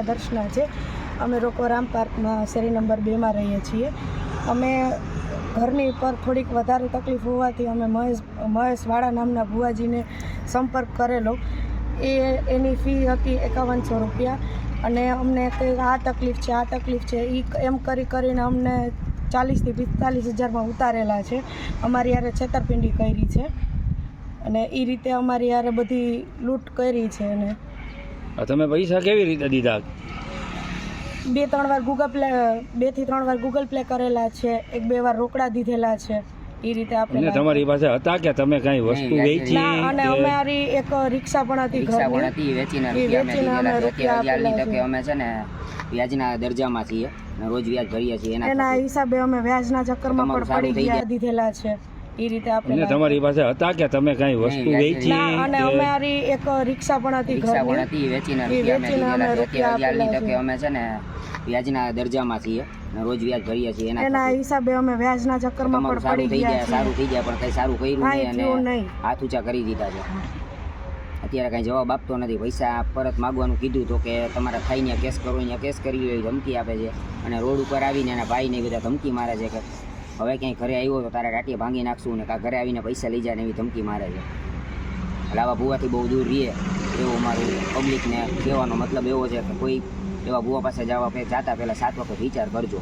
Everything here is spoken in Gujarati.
દર્શના છે. અમે રોકો રામ પાર્કમાં શેરી નંબર બેમાં રહીએ છીએ. અમે ઘરની પર થોડીક વધારે તકલીફ હોવાથી અમે મહેશ, મહેશવાળા નામના ભુવાજીને સંપર્ક કરેલો. એ, એની ફી હતી એકાવનસો રૂપિયા અને અમને કે આ તકલીફ છે, આ તકલીફ છે. એ એમ કરી કરીને અમને ચાલીસથી પિસ્તાલીસ હજારમાં ઉતારેલા છે. અમારી યારે છેતરપિંડી કરી છે અને એ રીતે અમારી યારે બધી લૂંટ કરી છે અને તમે પૈસા કેવી રીતે દીધા? બે ત્રણ વાર ગૂગલ પ્લે બેથી ત્રણ વાર ગૂગલ પ્લે કરેલા છે એક બે વાર રોકડા દીધેલા છે એ રીતે આપણે તમારી પાસે હતા કે તમે કઈ વસ્તુ વેચી અને અમારી એક રિક્ષા પણ હતી રિક્ષા પણ હતી વેચીને વેચીને અમે અમે છે રૂપિયા હજારની આપેલા અમે છે ને વ્યાજના દરજામાં છીએ રોજ વ્યાજ ભરીએ છીએ એના એના હિસાબે અમે વ્યાજના ચક્કરમાં પણ પડી ગયા. દીધેલા છે. એ રીતે આપણે તમારી પાસે હતા કે તમે કઈ વસ્તુ વેચી અને અમારી એક રિક્ષા પણ હતી રિક્ષા પણ હતી વેચીને એ વેચીને અમે છે રૂપિયા આપેલા તકે અમે છે ને વ્યાજના દરજામાં છીએ રોજ વ્યાજ ભરીએ છીએ એના હિસાબે અમે વ્યાજના ચક્કરમાં પણ સારું પડી થઈ ગયા સારું થઈ ગયા પણ કઈ સારું કર્યું કાંઈ નહીં અને હાથ ઊંચા કરી દીધા છે. અત્યારે કાંઈ જવાબ આપતો નથી. પૈસા પરત માગવાનું કીધું તો કે તમારા થાઈને કેસ કરો અહીંયા કેસ કરી ધમકી આપે છે. અને રોડ ઉપર આવીને એના ભાઈને બધા ધમકી મારે છે કે હવે ક્યાંય ઘરે આવ્યો તો તારા ટાટીએ ભાંગી નાખશું ને કાં ઘરે આવીને પૈસા લઈ જાય ને એવી ધમકી મારે છે. એટલે આવા ભૂવાથી બહુ દૂર રહીએ, એવું મારું પબ્લિકને કહેવાનો મતલબ એવો છે કે કોઈ એવા ભૂવા પાસે જવા પે જાતા પહેલાં સાત વખત વિચાર કરજો.